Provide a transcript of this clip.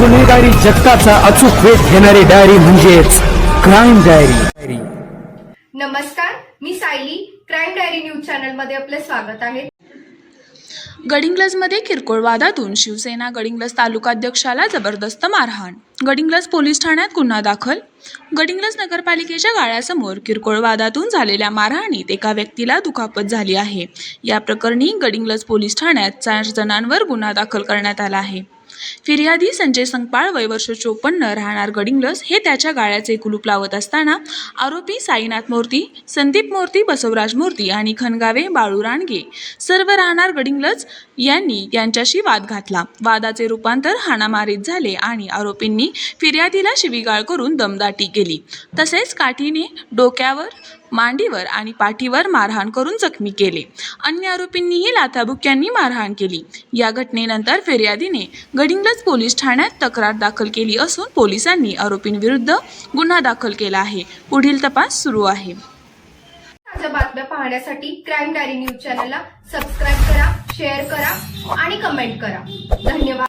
गुन्हेगारी जगताचा अचूक वेध घेणारी डायरी म्हणजेच क्राईम डायरी नमस्कार मी सायली. क्राईम डायरी न्यूज चॅनलमध्ये आपले स्वागत आहे. गडिंग्लजमध्ये किरकोळ वादातून शिवसेना गडिंग्लज तालुकाध्यक्षाला जबरदस्त मारहाण. गडिंग्लज पोलीस ठाण्यात गुन्हा दाखल. गडिंग्लज नगरपालिकेच्या गाळ्यासमोर किरकोळ वादातून झालेल्या मारहाणीत एका व्यक्तीला दुखापत झाली आहे. या प्रकरणी गडिंग्लज पोलीस ठाण्यात चार जणांवर गुन्हा दाखल करण्यात आला आहे. फिर्यादी संजय संगपाळ वय वर्ष चोपन्न राहणार गडिंगलस हे त्याच्या गाळ्याचे कुलूप लावत असताना आरोपी साईनाथ मूर्ती संदीप मूर्ती बसवराज मूर्ती आणि खनगावे बाळू रानगे सर्व राहणार गडिंगलज यांनी यांच्याशी वाद घातला. वादाचे रूपांतर हाणामारीत झाले आणि आरोपींनी फिर्यादीला शिवीगाळ करून दमदाटी केली. तसेच काठीने डोक्यावर मांडीवर आणि पाठीवर मारहाण करून जखमी केले. अन्य आरोपींनीही लाथाबुक्यांनी मारहाण केली. या घटनेनंतर फिर्यादीने गडिंग्लज पोलीस ठाण्यात तक्रार दाखल केली असून पोलिसांनी आरोपींविरुद्ध गुन्हा दाखल केला आहे. पुढील तपास सुरू आहे. ताज्या बातम्या पाहण्यासाठी क्राईम डायरी न्यूज चॅनलला सबस्क्राईब करा शेअर करा आणि कमेंट करा. धन्यवाद.